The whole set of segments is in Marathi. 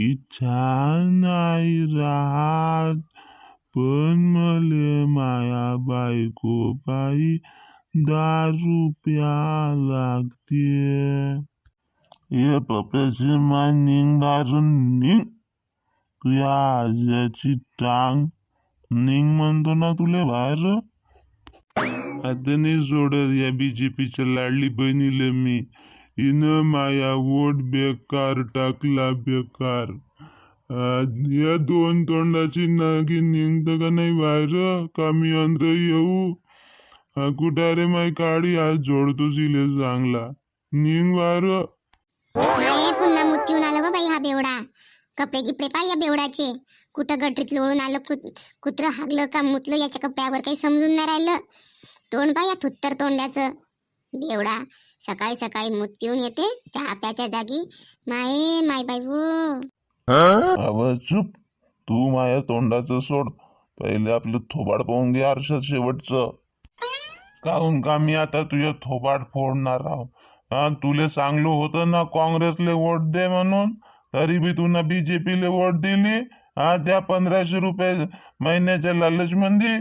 इच्छा नाही राहत पण मले माया बायको बाई दारू प्या लागते. ये पप्याची मान निघ दारून निघ. तुझ्या आज्याची टांग. निघ म्हणतो ना तुले बाहेर. आता नाही सोडत या बीजेपीच्या लाडली बहिणीला मी. हिनं माया वोट बेकार टाकला बेकार. या दोन तोंडाची नागी निघतं का नाही बाहेर का मी अंतर येऊ कुठं रे माय काळी आज जोडतो जिले चांगला निघ बाहेर पुन्हा मुत्यून आलं ग बाई हा बेवडा. कपडे गिपडे पाय या बेवडाचे कुठं गटरीत लोळून आलं कुत कुत्रं हागलं का मुतलं याच्या कपड्यावर काही समजून नाही राहिलं? तोंड पाय या थुत्तर तोंडाचं बेवडा सकाळी सकाळी मूत पिऊन येते. चहा प्याच्या जागी माये माय अव चुप. तू माया तोंडाचं सोड. पहिले आपलं थोबाड पाहून घे आरशात शेवटचं. काहून का मी आता तुझं थोबाड फोडणार आहो? हा तुले सांगलो होतं ना काँग्रेसले वोट दे म्हणून? तरी बी तू ना बीजेपीले वोट दिली? हा त्या पंधराशे रुपये महिन्याच्या लालच मंदी?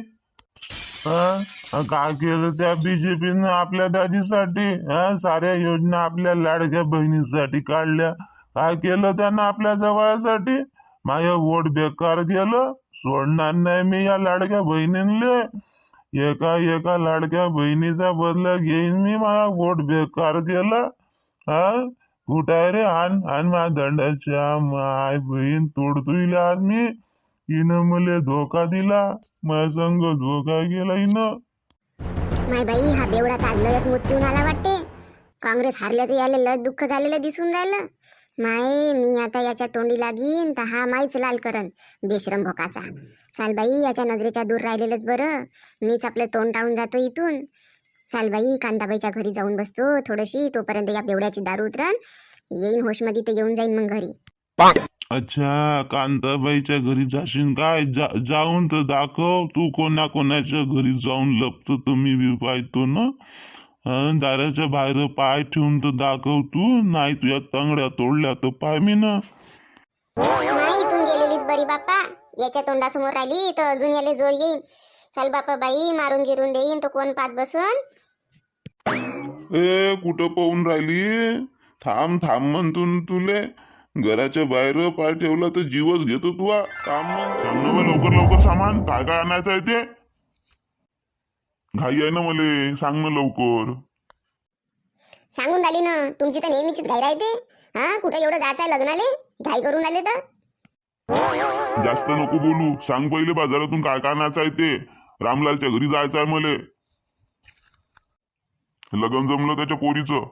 हा? काय केलं त्या बीजेपीनं आपल्या दाजीसाठी? साऱ्या योजना आपल्या लाडक्या बहिणीसाठी काढल्या. काय केलं त्यानं आपल्या जवळसाठी? माझं वोट बेकार गेलं सोडणार नाही मी या लाडक्या बहिणींले. एका एका लाडक्या बहिणीचा बदला घेईन मी माझा वोट बेकार केलं. हा कुठाय रे? आण आण माझ्या दंडाच्या माय बहीण तोडतोय आज मी हिनं मले धोका दिला. माझ्या संग धोका गेला हिनं माय बाई हा बेवडा आज मूत पिऊन आला वाटते. काँग्रेस हारल्याचं याले लय दुःख झालेलं दिसून राहिलं. माय मी आता याच्या तोंडी लागीन तर हा माईच लाल करन बेशरम भोकाचा. चाल बाई याच्या नजरेच्या दूर राहिलेलंच बरं. मीच आपलं तोंड टाळून जातो इथून. चाल बाई कांताबाईच्या घरी जाऊन बसतो थोडीशी तोपर्यंत या बेवड्याची दारू उतरण येईन होशमध्ये ते येऊन जाईन मग घरी. अच्छा कांताबाईच्या घरी जाशील काय? जा, जाऊन तर दाखव. तू कोणा कोणाच्या घरी जाऊन लपतो तर मी बी पाहतो ना? दाराच्या बाहेर पाय ठेवून तर दाखव तू. नाही तुझ्या तंगड्या तोडल्या तर पाय मी ना. नाही इथून गेलेलीच बरी बाप्पा. याच्या तोंडासमोर राहिली तर अजून याले जोर येईन. चल बापा बाई मारून गिरून देईन. तर कोण पाच बसून? ए कुठं पाहून राहिली? थांब थांब म्हणतो ना तुले. घराच्या बाहेर पाय ठेवला तर जीवच घेतो तू हा. थांब मग सांग ना मग लवकर लवकर सामान काय काय आणायचं आहे ते? घाई आहे ना मले सांग ना लवकर. सांगून राहिली ना तुमची तर नेहमीचीच घाई राहते. हा कुठे एवढं जायचं आहे लग्नाले? घाई करून आले तर? जास्त नको बोलू. सांग पहिले बाजारातून काय काय आणायचं आहे ते. रामलालच्या घरी जायचं आहे मले. लग्न जमलं त्याच्या पोरीचं.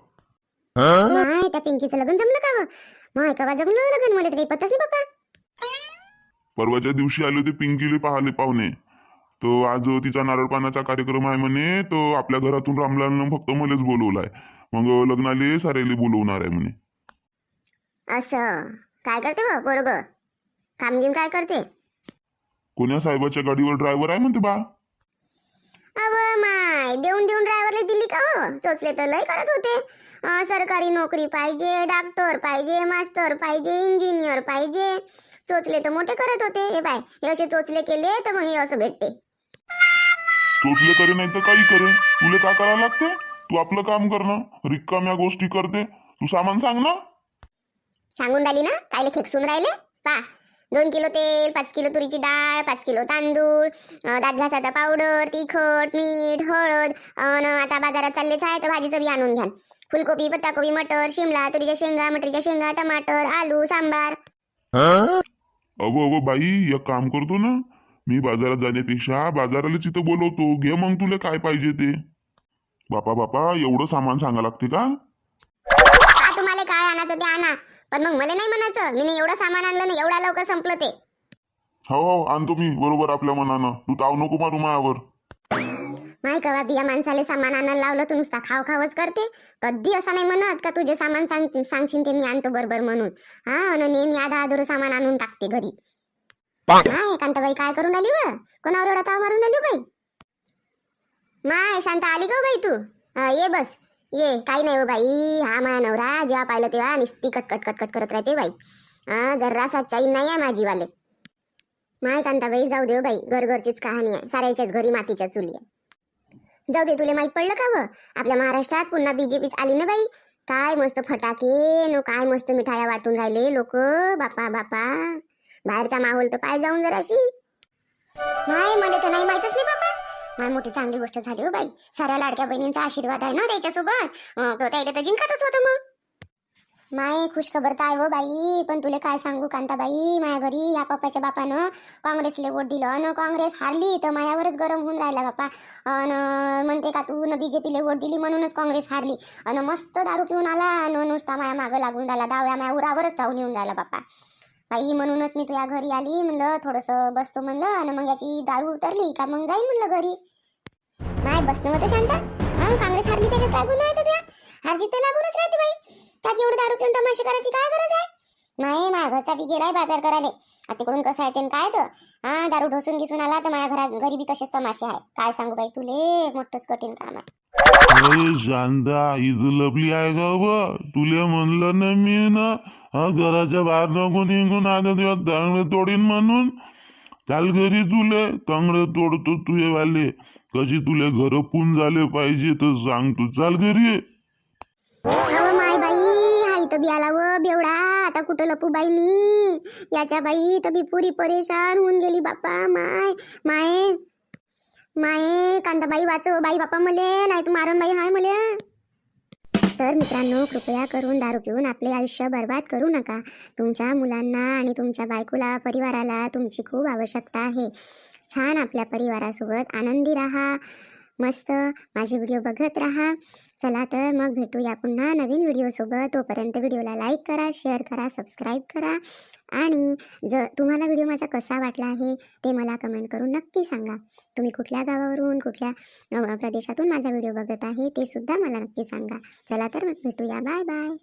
माय त्या पिंकीचं लग्न जमलं का व? माय कवा जमलं लग्न मला तर काही पत्ताच नाही बाप्पा परवाच्या दिवशी आले होते पिंकीले पाहाले पाहुणे. तो आज तिचा नारळ पाण्याचा कार्यक्रम आहे म्हणे तो आपल्या घरातून रामलालनं फक्त मलाच बोलवलाय. मग लग्नाले सारेले बोलवणार आहे म्हणे. असं. काय करते व पोरग काम गिम काय करते? कोण्या साहेबाच्या गाडीवर ड्रायव्हर आहे म्हणते बा? अव माय देऊन देऊन ड्रायव्हरला दिली का हो? चोचले तर लय करत होते. सरकारी नोकरी पाहिजे डॉक्टर पाहिजे मास्तर पाहिजे इंजिनियर पाहिजे. चोचले तर मोठे करत होते. हे बाय हे असे चोचले केले तर मग हे असं भेटते. चोचले करे नाही तर काही करे. तुले काय करायला लागते? तू आपलं काम कर ना. रिकाम्या गोष्टी करते. तू सामान सांग ना. सांगून राहिली ना? कायले खेकसून राहिले? पा. दोन किलो तेल पाच किलो तुरीची डाळ पाच किलो तांदूळ दात घासाचा पावडर तिखट मीठ हळद अन आता बाजारात चाललेच आहे तर भाजीचं बी आणून घ्या फुलकोबी पत्ताकोबी मटर शिमला तुरीच्या शेंगा मटरीच्या शेंगा टमाटर आलू सांबार. अगो अगो बाई एक काम करतो ना. मी बाजारात जाण्यापेक्षा बाजाराला तिथं बोलवतो. घे मग तुला काय पाहिजे ते. बापा बापा एवढं सामान सांगा लागते का? का तुम्हाला काय आणायचं ते आणा. पण मग मला नाही म्हणायचं. मी एवढं सामान आणलं ना एवढ्या लवकर संपलं ते. हो हो आणतो मी. बरोबर आपल्या मनानं. तू ताव नको मारू मायावर. माय कवा बिया माणसाले सामान आणायला लावलं तू नुसता खाव खावच करते. कधी असं नाही म्हणत का तुझे सामान सांग सांगशील ते मी आणतो बरोबर म्हणून. हा आणि नेहमी आधा अधुरं सामान आणून टाकते घरी. माय कांताबाई काय करून आली व? कोणावर एवढा ताव मारून आली बाई? माय शांत आली का हो बाई तू? हा, ये बस. ये काही नाही हो बाई. हा माया नवरा जेव्हा पाहिलं तेव्हा निस्ती कटकट कटकट करत राहते बाई. हा जरासा चाई नाही आहे माझीवाले माय कांताबाई जाऊ दे हो बाई. घरघरचीच कहाणी आहे. साऱ्याच्याच घरी मातीच्या चुली आहे जाऊ दे तुला माहीत पडलं का व आपल्या महाराष्ट्रात पुन्हा बीजेपीच आली ना बाई. काय मस्त फटाके नो काय मस्त मिठाया वाटून राहिले लोक बापा बापा. बाहेरचा माहोल तर पाय जाऊन जराशी. नाही मला तर नाही माहितच नाही बाबा माय मोठी चांगली गोष्ट झाली हो बाई. साऱ्या लाडक्या बहिणींचा आशीर्वाद आहे ना त्याच्यासोबत? त्याला तर जिंकाच होतं मग. माय खुशखबर काय व हो बाई पण तुला काय सांगू कांताबाई? माझ्या घरी या पप्पाच्या बापानं काँग्रेसला वोट दिलं अन काँग्रेस हारली तर मायावरच गरम होऊन राहिला बापा. अन म्हणते का तू न बीजेपीला वोट दिली म्हणूनच काँग्रेस हारली. अन मस्त दारू पिऊन आला अन नुसता माया मागं लागून राहिला दाव्या माया उरावरच जाऊन येऊन राहिला बापा. बाई म्हणूनच मी तुझ्या घरी आली म्हणलं थोडंसं बसतो म्हणलं आणि मग याची दारू उतरली का मग जाईन म्हणलं घरी. नाही बसणं होतं शांता. हा काँग्रेस हारली त्याच्यात काय गुन्हा आहे त्या? हारजीत तर लागूनच राहते बाई. त्यात एवढं दारू पिऊन तमाशे करायची काय गरज आहे? नाही माझ्या घरचा बी गेलाय बाजार करायला. आता तिकडून कसं आहे ते काय तर? हा दारू ढोसून घिसून आला तर माझ्या घरात घरी बी तसेच तमाशे आहे काय सांगू बाई तुले मोठंच कठीण काम आहे. अरे शांता इथं लपली आहे का ब तुले म्हणलं ना मी ना हा घराच्या बाहेर नको निघून आता तेव्हा तंगडे तोडीन म्हणून. चाल घरी तुले तंगडे तोडतो तुझे वाले. कशी तुले घर पुन झाले पाहिजे तर सांग तू. चाल घरी हा बी आला व बेवडा. आता कुठं लपू बाई मी? याच्या बाई तर बी पुरी परेशान होऊन गेली बापा माय माय माय कांदाबाई वाचव बाई बापा मले नाही तर मारण बाई हाय मले. तर मित्रांनो कृपया करून दारू पिऊन आपले आयुष्य बर्बाद करू नका. तुमच्या मुलांना आणि तुमच्या बायकोला परिवाराला तुमची खूप आवश्यकता आहे. छान आपल्या परिवारासोबत आनंदी राहा. मस्त माझे व्हिडिओ बघत राहा. चला तर मग भेटूया पुन्हा नवीन व्हिडिओसोबत तोपर्यंत व्हिडिओला लाईक करा शेअर करा सबस्क्राईब करा. आणि जर तुम्हाला व्हिडिओ माझा कसा वाटला आहे ते मला कमेंट करून नक्की सांगा. तुम्ही कुठल्या गावावरून कुठल्या प्रदेशातून माझा व्हिडिओ बघत आहे ते सुद्धा मला नक्की सांगा. चला तर मग भेटूया. Bye bye